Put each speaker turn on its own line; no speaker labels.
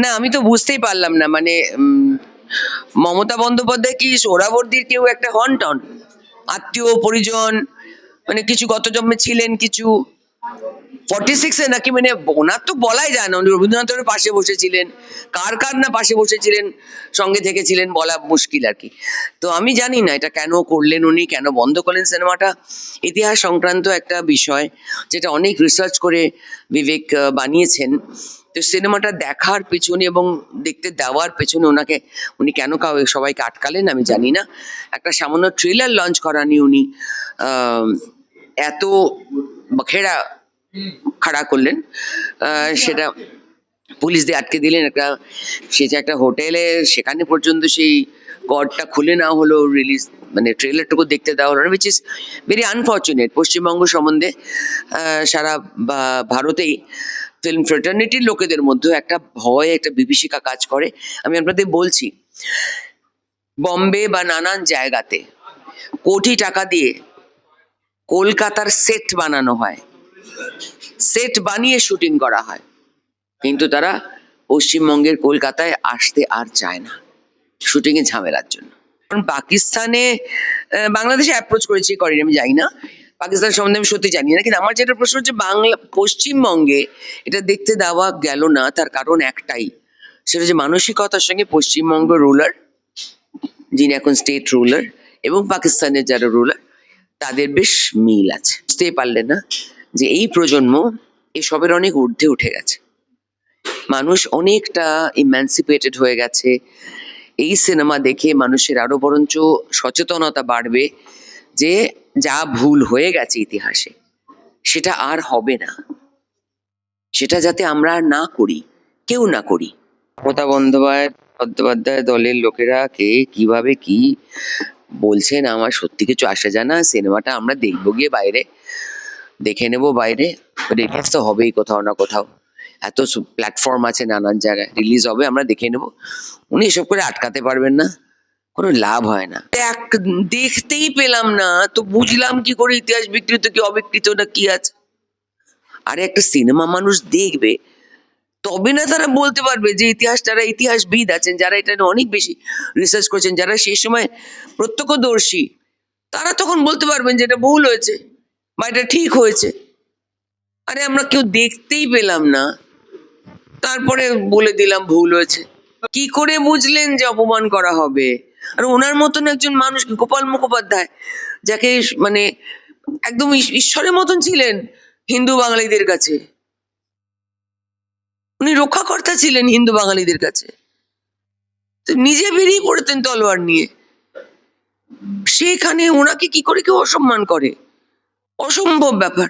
না, আমি তো বুঝতেই পারলাম না মানে মমতা বন্দ্যোপাধ্যায় কি সোহরাবর্দির কেউ একটা হন টন? আত্মীয়, পরিজন মানে কিছু গত জন্মে ছিলেন, কিছু ফর্টি সিক্সে নাকি মানে ওনার তো বলাই যায় না। উনি রবীন্দ্রনাথের পাশে বসেছিলেন। কার কার না পাশে বসেছিলেন, সঙ্গে থেকেছিলেন বলা মুশকিল আর কি। তো আমি জানি না এটা কেন করলেন উনি, কেন বন্ধ করলেন সিনেমাটা। ইতিহাস সংক্রান্ত একটা বিষয় যেটা অনেক রিসার্চ করে বিবেক বানিয়েছেন। তো সিনেমাটা দেখার পেছনে এবং দেখতে দেওয়ার পেছনে ওনাকে, উনি কেন কাউ, সবাইকে আটকালেন আমি জানি না। একটা সামান্য ট্রেলার লঞ্চ করা উনি। এত খেড়া খাড়া করলেন। সেটা পুলিশ দিয়ে আটকে দিলেন একটা, সে যে একটা হোটেলে, সেখানে পর্যন্ত সেই গডটা খুলে না হলো রিলিজ মানে ট্রেলারটুকু দেখতে দেওয়া হলো না which is very unfortunate Paschimbanga সম্বন্ধে সারা ভারতেই ফিল্ম ফ্রেটার্নিটির লোকেদের মধ্যে একটা ভয়, একটা বিভীষিকা কাজ করে। আমি আপনাদের বলছি, বম্বে বা নানান জায়গাতে কোটি টাকা দিয়ে কলকাতার সেট বানানো হয়। সেট বানিয়ে শুটিং করা হয়। কিন্তু তারা পশ্চিমবঙ্গের কলকাতায় আসতে আর চায় না, শুটিং এ ঝামেলার জন্য। কারণ পাকিস্তানে বাংলাদেশে অ্যাপ্রোচ করেছি, করেনি, আমি জানি না। পাকিস্তান সম্বন্ধে আমি সত্যি জানি না, কিন্তু আমার যেটা প্রশ্ন হচ্ছে, বাংলা, পশ্চিমবঙ্গে এটা দেখতে দেওয়া গেল না, তার কারণ একটাই। সেটা যে মানসিকতার সঙ্গে পশ্চিমবঙ্গ রুলার যিনি এখন স্টেট রুলার এবং পাকিস্তানের যারা রুলার তাদের বেশ মিল আছে। বুঝতেই পারলে না যে এই প্রজন্ম এসবের অনেক ঊর্ধ্বে উঠে গেছে। মানুষ অনেকটা ইম্যান্সিপেটেড হয়ে গেছে। এই সিনেমা দেখে মানুষের আরও বরঞ্চ সচেতনতা বাড়বে যে যা ভুল হয়ে গেছে ইতিহাসে, সেটা আর হবে না। সেটা যাতে আমরা না করি, কেউ না করি। মমতা বন্দ্যোপাধ্যায় বন্দ্যোপাধ্যায় দলের লোকেরা কে, কীভাবে কি বলছেন, আমার সত্যি কিছু আসে জানা, সিনেমাটা আমরা দেখব গিয়ে বাইরে। দেখে নেব বাইরে। রিলিজ তো হবেই কোথাও না কোথাও। এত প্ল্যাটফর্ম আছে নানান জায়গায়। রিলিজ হবে, আমরা দেখে নেব। উনি এসব করে আটকাতে পারবেন না। কোনো লাভ হয় না। এক দেখতেই পেলাম না। তো বুঝলাম কি করে ইতিহাস বিকৃত কি অবিকৃত না কি আছে। আরে একটা সিনেমা মানুষ দেখবে, তবে না তারা বলতে পারবে যে ইতিহাস, যারা ইতিহাসবিদ আছেন, যারা এটা অনেক বেশি রিসার্চ করছেন, যারা সেই সময় প্রত্যক্ষদর্শী, তারা তখন বলতে পারবেন যে এটা ভুল হয়েছে। বা এটা ঠিক হয়েছে। আরে আমরা কেউ দেখতেই পেলাম না। তারপরে বলে দিলাম ভুল হয়েছে। কি করে বুঝলেন যে অপমান করা হবে? আর ওনার মতন একজন মানুষ, গোপাল মুখোপাধ্যায়, যাকে মানে একদম ঈশ্বরের মতন ছিলেন হিন্দু বাঙালিদের কাছে। উনি রক্ষাকর্তা ছিলেন হিন্দু বাঙালিদের কাছে। তো নিজে বেরিয়ে পড়তেন তলোয়ার নিয়ে। সেখানে ওনাকে কি করে কেউ অসম্মান করে? অসম্ভব ব্যাপার।